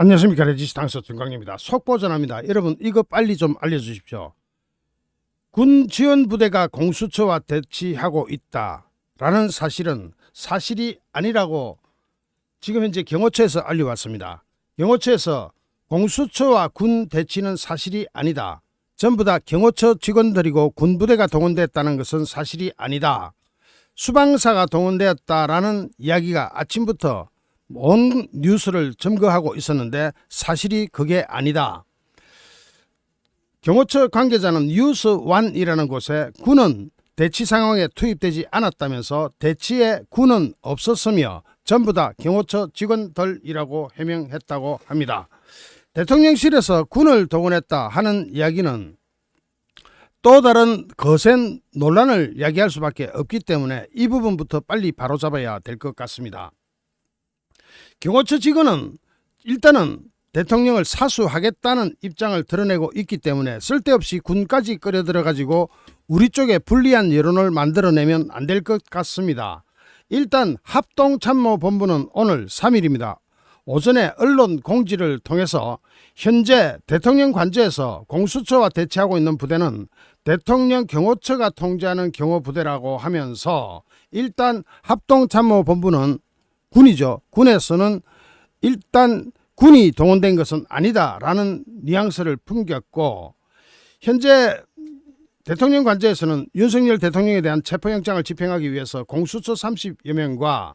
안녕하십니까 레지스 당서 정광입니다. 속보 전합니다. 여러분 이거 빨리 좀 알려주십시오. 군 지원 부대가 공수처와 대치하고 있다라는 사실은 사실이 아니라고 지금 현재 경호처에서 알려왔습니다. 경호처에서 공수처와 군 대치는 사실이 아니다. 전부 다 경호처 직원들이고 군 부대가 동원됐다는 것은 사실이 아니다. 수방사가 동원되었다라는 이야기가 아침부터 온 뉴스를 점거하고 있었는데 사실이 그게 아니다. 경호처 관계자는 뉴스원이라는 곳에 군은 대치 상황에 투입되지 않았다면서 대치에 군은 없었으며 전부 다 경호처 직원들이라고 해명했다고 합니다. 대통령실에서 군을 동원했다 하는 이야기는 또 다른 거센 논란을 야기할 수밖에 없기 때문에 이 부분부터 빨리 바로잡아야 될 것 같습니다. 경호처 직원은 일단은 대통령을 사수하겠다는 입장을 드러내고 있기 때문에 쓸데없이 군까지 끌어들여 가지고 우리 쪽에 불리한 여론을 만들어내면 안 될 것 같습니다. 일단 합동참모본부는 오늘 3일입니다. 오전에 언론 공지를 통해서 현재 대통령 관저에서 공수처와 대치하고 있는 부대는 대통령 경호처가 통제하는 경호부대라고 하면서 일단 합동참모본부는 군이죠. 군에서는 일단 군이 동원된 것은 아니다라는 뉘앙스를 풍겼고 현재 대통령 관저에서는 윤석열 대통령에 대한 체포영장을 집행하기 위해서 공수처 30여 명과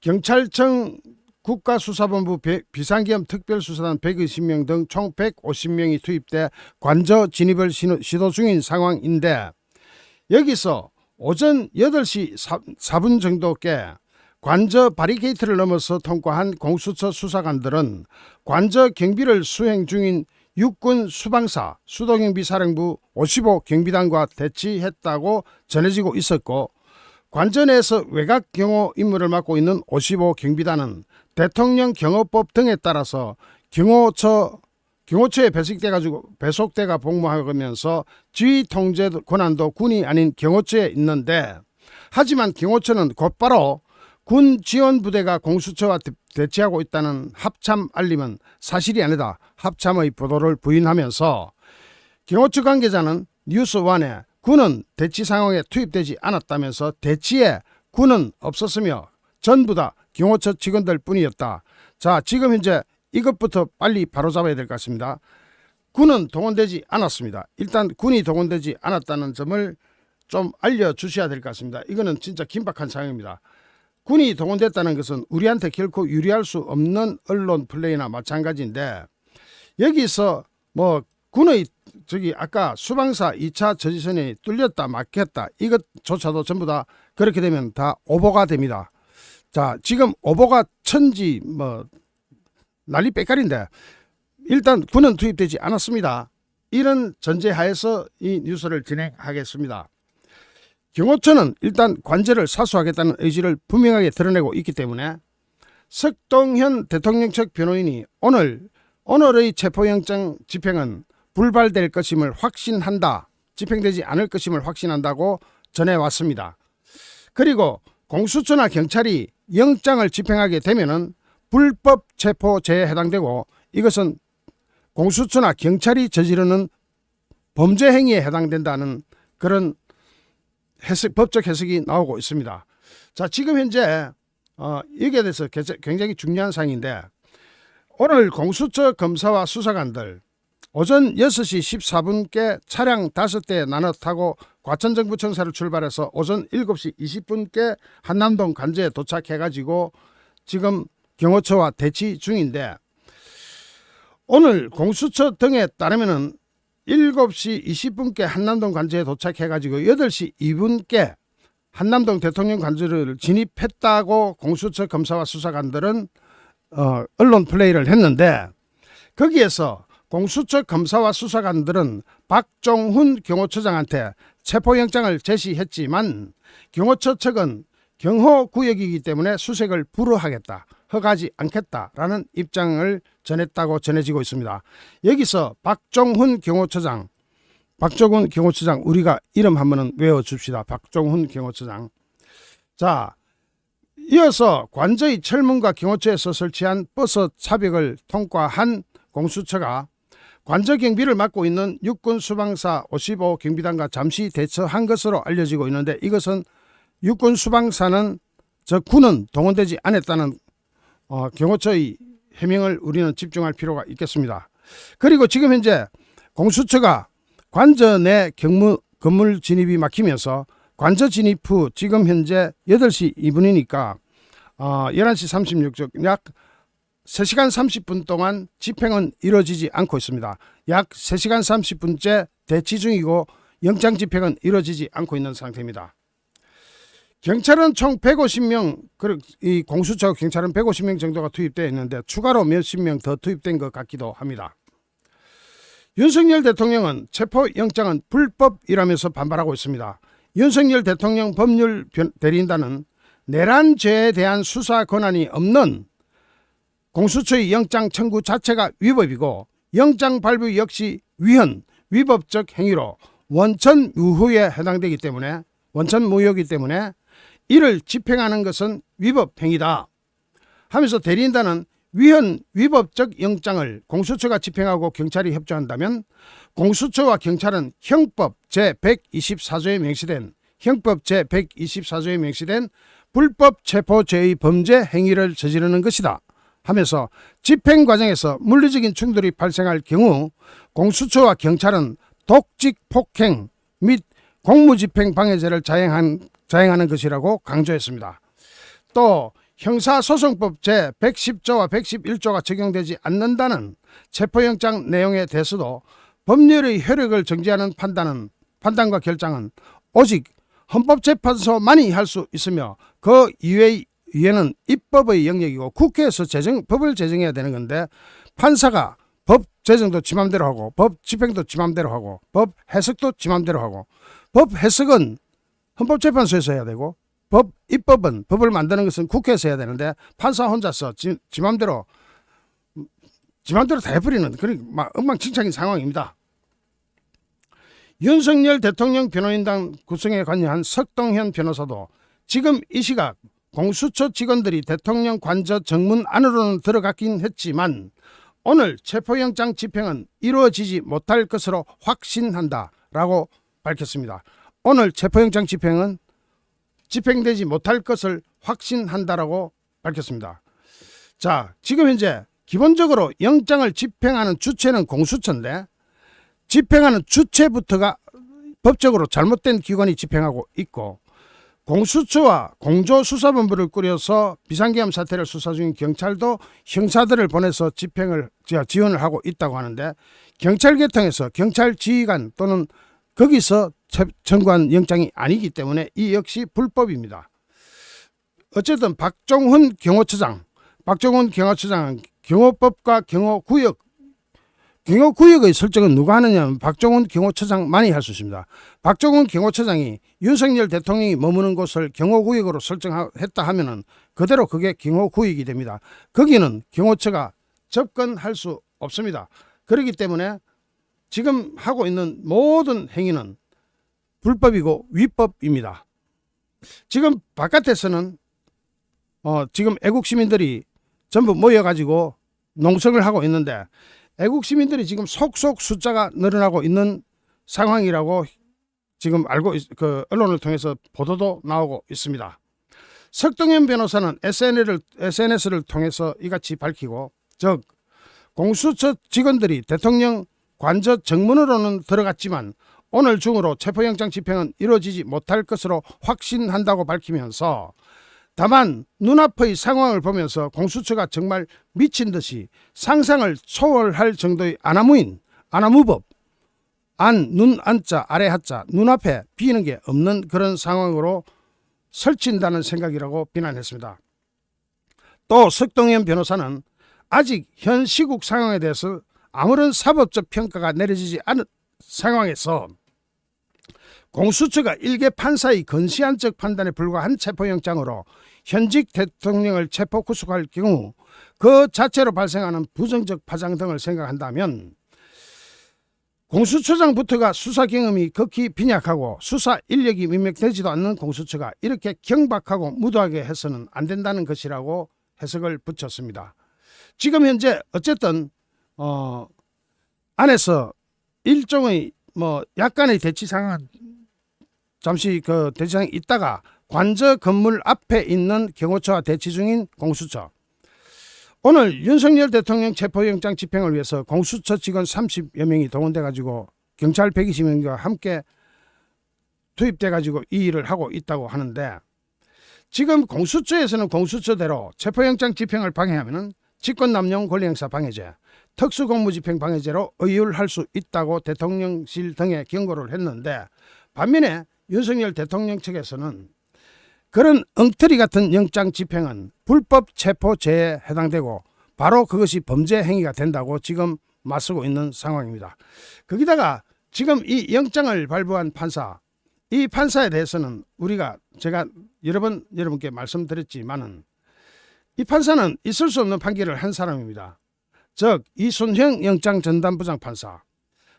경찰청 국가수사본부 비- 비상기업 특별수사단 120명 등 총 150명이 투입돼 관저 진입을 시도- 중인 상황인데 여기서 오전 8시 4, 분 정도께 관저 바리케이트를 넘어서 통과한 공수처 수사관들은 관저 경비를 수행 중인 육군 수방사 수도경비 사령부 55 경비단과 대치했다고 전해지고 있었고 관저 내에서 외곽 경호 임무를 맡고 있는 55 경비단은 대통령 경호법 등에 따라서 경호처 경호처에 배속돼 가지고 배속대가 복무하면서 지휘 통제 권한도 군이 아닌 경호처에 있는데 하지만 경호처는 곧바로 군 지원 부대가 공수처와 대- 대치하고 있다는 합참 알림은 사실이 아니다. 합참의 보도를 부인하면서 경호처 관계자는 뉴스원에 군은 대치 상황에 투입되지 않았다면서 대치에 군은 없었으며 전부 다 경호처 직원들 뿐이었다. 자, 지금 현재 이것부터 빨리 바로잡아야 될 것 같습니다. 군은 동원되지 않았습니다. 일단 군이 동원되지 않았다는 점을 좀 알려주셔야 될 것 같습니다. 이거는 진짜 긴박한 상황입니다. 군이 동원됐다는 것은 우리한테 결코 유리할 수 없는 언론 플레이나 마찬가지인데 여기서 뭐 군의 저기 아까 수방사 2차 저지선이 뚫렸다 막혔다 이것조차도 전부 다 그렇게 되면 다 오보가 됩니다. 자 지금 오보가 천지 뭐 난리 빽깔인데 일단 군은 투입되지 않았습니다. 이런 전제하에서 이 뉴스를 진행하겠습니다. 경호처는 일단 관제를 사수하겠다는 의지를 분명하게 드러내고 있기 때문에 석동현 대통령 측 변호인이 오늘 오늘의 체포영장 집행은 불발될 것임을 확신한다. 집행되지 않을 것임을 확신한다고 전해왔습니다. 그리고 공수처나 경찰이 영장을 집행하게 되면은 불법 체포죄에 해당되고 이것은 공수처나 경찰이 저지르는 범죄 행위에 해당된다는 그런 해석, 법적 해석이 나오고 있습니다. 자, 지금 현재 어, 여기에 대해서 개- 굉장히 중요한 사항인데 오늘 공수처 검사와 수사관들 오전 6시 14분께 차량 5대 나눠 타고 과천정부청사를 출발해서 오전 7시 20분께 한남동 관제에 도착해가지고 지금 경호처와 대치 중인데 오늘 공수처 등에 따르면은 7시 20분께 한남동 관제에 도착해가지고 8시 2분께 한남동 대통령 관저를 진입했다고 공수처 검사와 수사관들은 어, 언론 플레이를 했는데 거기에서 공수처 검사와 수사관들은 박종훈 경호처장한테 체포영장을 제시했지만 경호처 측은 경호구역이기 때문에 수색을 불허하겠다, 허가하지 않겠다라는 입장을 전했다고 전해지고 있습니다. 여기서 박종훈 경호처장, 박종훈 경호처장 우리가 이름 한번은 외워줍시다. 박종훈 경호처장. 자, 이어서 관저의 철문과 경호처에서 설치한 버스 차벽을 통과한 공수처가 관저 경비를 맡고 있는 육군 수방사 55 경비단과 잠시 대처한 것으로 알려지고 있는데 이것은 육군 수방사는 저 군은 동원되지 않았다는 어, 경호처의 해명을 우리는 집중할 필요가 있겠습니다. 그리고 지금 현재 공수처가 관저 내 경무 건물 진입이 막히면서 관저 진입 후 지금 현재 8시 2분이니까 어, 11시 36초 약 3시간 30분 동안 집행은 이루어지지 않고 있습니다. 약 3시간 30분째 대치 중이고 영장 집행은 이루어지지 않고 있는 상태입니다. 경찰은 총 150명, 그리고 이 공수처 경찰은 150명 정도가 투입되어 있는데 추가로 몇십 명 더 투입된 것 같기도 합니다. 윤석열 대통령은 체포영장은 불법이라면서 반발하고 있습니다. 윤석열 대통령 법률 변- 대리인단은 내란죄에 대한 수사 권한이 없는 공수처의 영장 청구 자체가 위법이고 영장 발부 역시 위헌, 위법적 행위로 원천 무효에 해당되기 때문에 원천 무효이기 때문에 이를 집행하는 것은 위법 행위다. 하면서 대리인단은 위헌 위법적 영장을 공수처가 집행하고 경찰이 협조한다면 공수처와 경찰은 형법 제124조에 명시된 형법 제124조에 명시된 불법 체포죄의 범죄 행위를 저지르는 것이다. 하면서 집행 과정에서 물리적인 충돌이 발생할 경우 공수처와 경찰은 독직 폭행 및 공무집행 방해죄를 자행한, 자행하는 것이라고 강조했습니다. 또 형사소송법 제110조와 111조가 적용되지 않는다는 체포영장 내용에 대해서도 법률의 효력을 정지하는 판단은 판단과 결정은 오직 헌법재판소만이 할 수 있으며 그 이외의 이에는 입법의 영역이고 국회에서 제정 법을 제정해야 되는 건데 판사가 법 제정도 지 맘대로 하고 법 집행도 지 맘대로 하고 법 해석도 지 맘대로 하고 법 해석은 헌법재판소에서 해야 되고 법 입법은 법을 만드는 것은 국회에서 해야 되는데 판사 혼자서 지, 지 맘대로 지 맘대로 다 해버리는 그런 막 엉망진창인 상황입니다. 윤석열 대통령 변호인단 구성에 관여한 석동현 변호사도 지금 이 시각 공수처 직원들이 대통령 관저 정문 안으로는 들어갔긴 했지만 오늘 체포영장 집행은 이루어지지 못할 것으로 확신한다라고 밝혔습니다. 오늘 체포영장 집행은 집행되지 못할 것을 확신한다라고 밝혔습니다. 자, 지금 현재 기본적으로 영장을 집행하는 주체는 공수처인데 집행하는 주체부터가 법적으로 잘못된 기관이 집행하고 있고 공수처와 공조수사본부를 꾸려서 비상계엄 사태를 수사 중인 경찰도 형사들을 보내서 집행을 자, 지원을 하고 있다고 하는데 경찰 계통에서 경찰 지휘관 또는 거기서 채- 청구한 영장이 아니기 때문에 이 역시 불법입니다. 어쨌든 박종훈 경호처장, 박종훈 경호처장은 경호법과 경호구역 경호구역의 설정은 누가 하느냐면 박종훈 경호처장만이 할 수 있습니다. 박종훈 경호처장이 윤석열 대통령이 머무는 곳을 경호구역으로 설정했다 하면은 그대로 그게 경호구역이 됩니다. 거기는 경호처가 접근할 수 없습니다. 그렇기 때문에 지금 하고 있는 모든 행위는 불법이고 위법입니다. 지금 바깥에서는 어, 지금 애국 시민들이 전부 모여가지고 농성을 하고 있는데 애국 시민들이 지금 속속 숫자가 늘어나고 있는 상황이라고 지금 알고 있- 그 언론을 통해서 보도도 나오고 있습니다. 석동현 변호사는 SNS를, SNS를 통해서 이같이 밝히고 즉 공수처 직원들이 대통령 관저 정문으로는 들어갔지만 오늘 중으로 체포영장 집행은 이루어지지 못할 것으로 확신한다고 밝히면서 다만 눈앞의 상황을 보면서 공수처가 정말 미친 듯이 상상을 초월할 정도의 아나무인, 아나무법, 안, 눈, 안자, 아래 하자, 눈앞에 비는 게 없는 그런 상황으로 설친다는 생각이라고 비난했습니다. 또 석동현 변호사는 아직 현 시국 상황에 대해서 아무런 사법적 평가가 내려지지 않은 상황에서 공수처가 일개 판사의 건시안적 판단에 불과한 체포영장으로 현직 대통령을 체포 구속할 경우 그 자체로 발생하는 부정적 파장 등을 생각한다면 공수처장부터가 수사 경험이 극히 빈약하고 수사 인력이 명명되지도 않는 공수처가 이렇게 경박하고 무도하게 해서는 안 된다는 것이라고 해석을 붙였습니다. 지금 현재 어쨌든 어 안에서 일종의 뭐 약간의 대치 상황 잠시 그 대치 상황이 있다가 관저 건물 앞에 있는 경호처와 대치 중인 공수처. 오늘 윤석열 대통령 체포영장 집행을 위해서 공수처 직원 30여 명이 동원돼 가지고 경찰 120명과 함께 투입돼 가지고 이 일을 하고 있다고 하는데 지금 공수처에서는 공수처대로 체포영장 집행을 방해하면은 직권남용 권리행사 방해죄, 특수공무집행 방해죄로 의율할 수 있다고 대통령실 등에 경고를 했는데 반면에 윤석열 대통령 측에서는 그런 엉터리 같은 영장 집행은 불법 체포죄에 해당되고 바로 그것이 범죄 행위가 된다고 지금 맞서고 있는 상황입니다. 거기다가 지금 이 영장을 발부한 판사, 이 판사에 대해서는 우리가 제가 여러 번 여러분께 말씀드렸지만은 이 판사는 있을 수 없는 판결을 한 사람입니다. 즉 이순형 영장 전담부장 판사,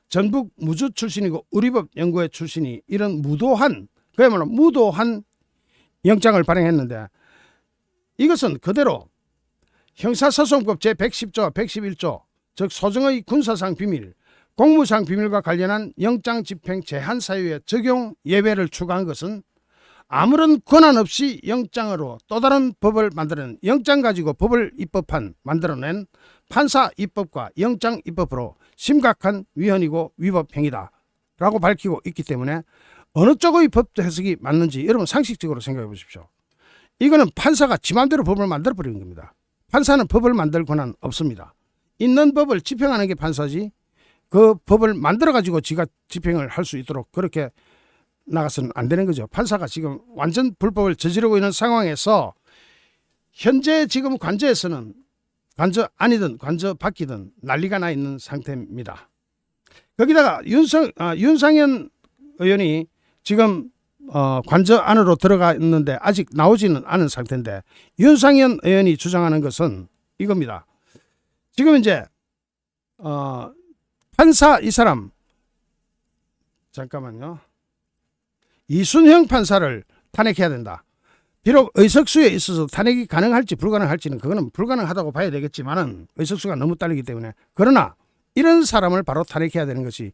전북 무주 출신이고 우리법 연구회 출신이 이런 무도한 그야말로 무도한 영장을 발행했는데 이것은 그대로 형사소송법 제110조, 111조 즉 소정의 군사상 비밀, 공무상 비밀과 관련한 영장 집행 제한 사유에 적용 예외를 추가한 것은 아무런 권한 없이 영장으로 또 다른 법을 만드는 영장 가지고 법을 입법한 만들어낸 판사 입법과 영장 입법으로 심각한 위헌이고 위법 행위다 라고 밝히고 있기 때문에 어느 쪽의 법 해석이 맞는지 여러분 상식적으로 생각해 보십시오. 이거는 판사가 지 맘대로 법을 만들어 버리는 겁니다. 판사는 법을 만들 권한 없습니다. 있는 법을 집행하는 게 판사지 그 법을 만들어 가지고 지가 집행을 할 수 있도록 그렇게 나가서는 안 되는 거죠. 판사가 지금 완전 불법을 저지르고 있는 상황에서 현재 지금 관저에서는 관저 아니든 관저 밖이든 난리가 나 있는 상태입니다. 거기다가 윤성 아, 윤상현 의원이 지금 어, 관저 안으로 들어가 있는데 아직 나오지는 않은 상태인데 윤상현 의원이 주장하는 것은 이겁니다. 지금 이제 어, 판사 이 사람 잠깐만요. 이순형 판사를 탄핵해야 된다. 비록 의석수에 있어서 탄핵이 가능할지 불가능할지는 그거는 불가능하다고 봐야 되겠지만은 의석수가 너무 딸리기 때문에 그러나 이런 사람을 바로 탄핵해야 되는 것이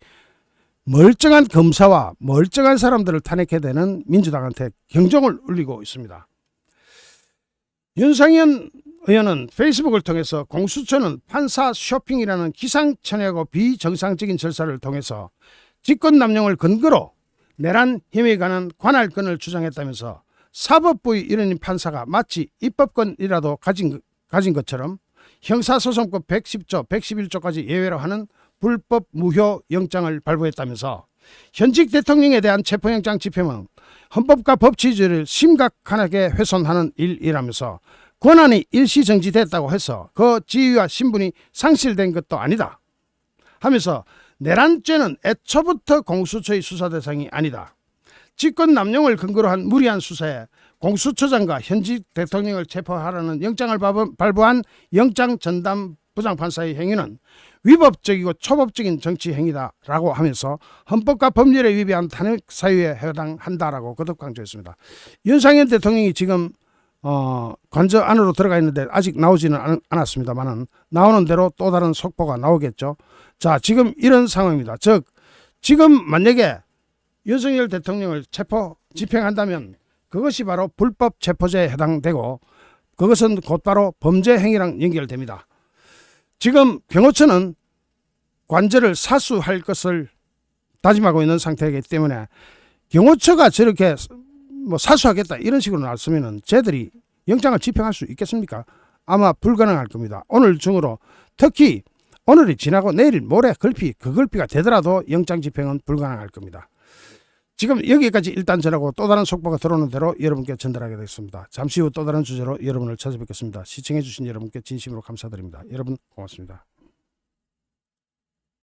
멀쩡한 검사와 멀쩡한 사람들을 탄핵해야 되는 민주당한테 경종을 울리고 있습니다. 윤상현 의원은 페이스북을 통해서 공수처는 판사 쇼핑이라는 기상천외하고 비정상적인 절차를 통해서 직권 남용을 근거로 내란 힘에 관한 관할권을 주장했다면서 사법부의 이런 판사가 마치 입법권이라도 가진, 가진 것처럼 형사소송법 110조, 111조까지 예외로 하는 불법 무효 영장을 발부했다면서 현직 대통령에 대한 체포영장 집행은 헌법과 법치주의를 심각하게 훼손하는 일이라면서 권한이 일시 정지됐다고 해서 그 지위와 신분이 상실된 것도 아니다 하면서 내란죄는 애초부터 공수처의 수사 대상이 아니다. 직권 남용을 근거로 한 무리한 수사에 공수처장과 현직 대통령을 체포하라는 영장을 발부한 영장 전담 부장판사의 행위는 위법적이고 초법적인 정치 행위다라고 하면서 헌법과 법률에 위배한 탄핵 사유에 해당한다라고 거듭 강조했습니다. 윤상현 대통령이 지금 어, 관저 안으로 들어가 있는데 아직 나오지는 않, 않았습니다만은 나오는 대로 또 다른 속보가 나오겠죠. 자, 지금 이런 상황입니다. 즉, 지금 만약에 윤석열 대통령을 체포 집행한다면 그것이 바로 불법 체포죄에 해당되고 그것은 곧바로 범죄 행위랑 연결됩니다. 지금 경호처는 관저를 사수할 것을 다짐하고 있는 상태이기 때문에 경호처가 저렇게 뭐 사수하겠다 이런 식으로 나왔으면은 쟤들이 영장을 집행할 수 있겠습니까? 아마 불가능할 겁니다. 오늘 중으로 특히 오늘이 지나고 내일 모레 글피 그 글피가 되더라도 영장 집행은 불가능할 겁니다. 지금 여기까지 일단 전하고 또 다른 속보가 들어오는 대로 여러분께 전달하게 되겠습니다. 잠시 후 또 다른 주제로 여러분을 찾아뵙겠습니다. 시청해 주신 여러분께 진심으로 감사드립니다. 여러분 고맙습니다.